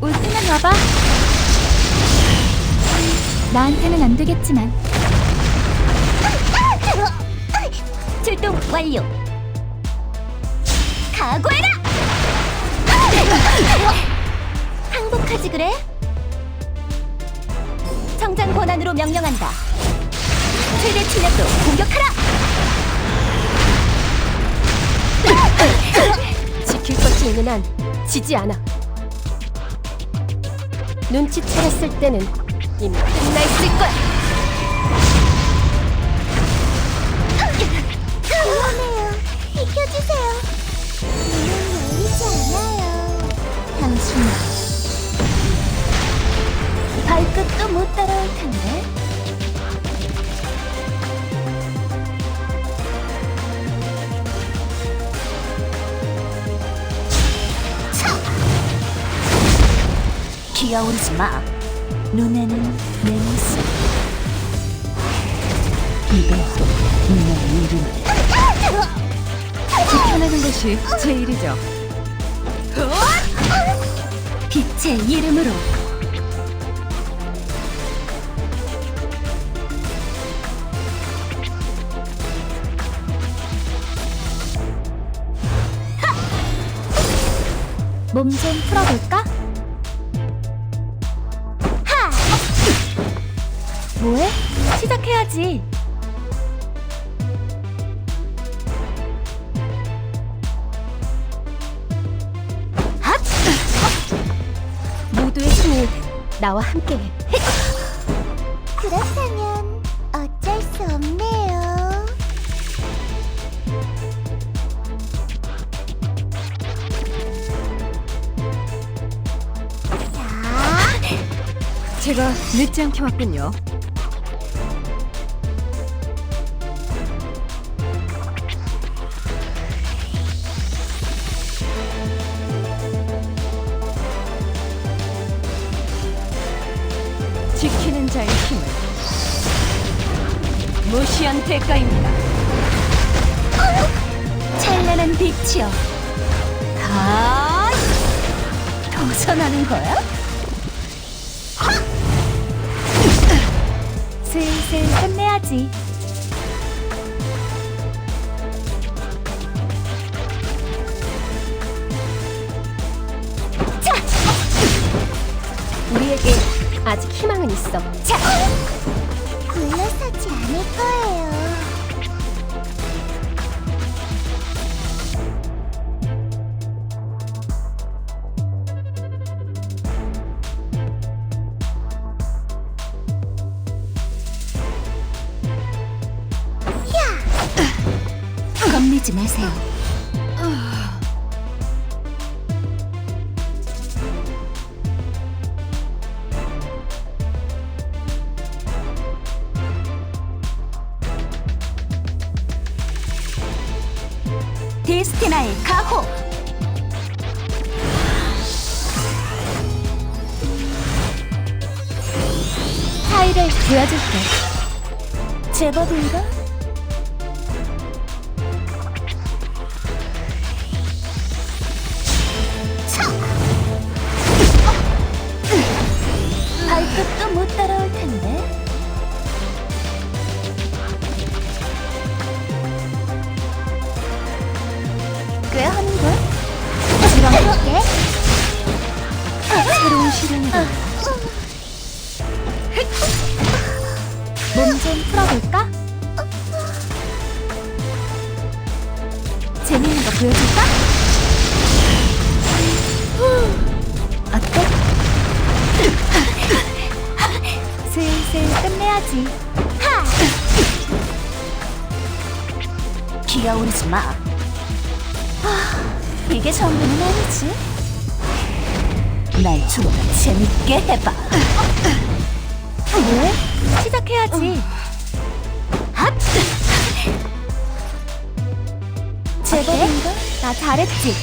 올 때면 와봐. 나한테는 안 되겠지만. 출동 완료. 각오해라. 항복하지 그래? 성장 권한으로 명령한다. 최대 출력도 공격하라. 지킬 것이 있는 한 지지 않아. 눈치 채렸을 때는 이미 끝나 있을 거야. 위험해요. 비켜주세요. 이는 열리지 않아요. 당신 발끝도 못 따라올 텐데. 기어오르지 마. 눈에는 내 모습. 이거 내 이름. 지켜내는 것이 제 일이죠. 빛의 이름으로 몸 좀 풀어볼까? 뭐해? 시작해야지. 핫! 모두의 힘이 나와 함께 해. 그렇다면 어쩔 수 없네요. 자, 제가 늦지 않게 왔군요. 지키는 자의 힘은 무시한 대가입니다. 찬란한 빛이여. 다 도전하는 거야? 슬슬 끝내야지. 희망은 있어. 자, 물러서지 않을 거예요. 겁내지 마세요. 데스티나의 가호. 사이를 보여줄게. 제법인가? 몸좀 풀어볼까? 재미있는 거 보여줄까? 어때? 슬슬 끝내야지. 하! 기어오르지 마. 아, 이게 전부는 아니지. 날 좀 더 재밌게 해봐. 왜? 시작해야지. 핫! 제법인가? 나 잘했지.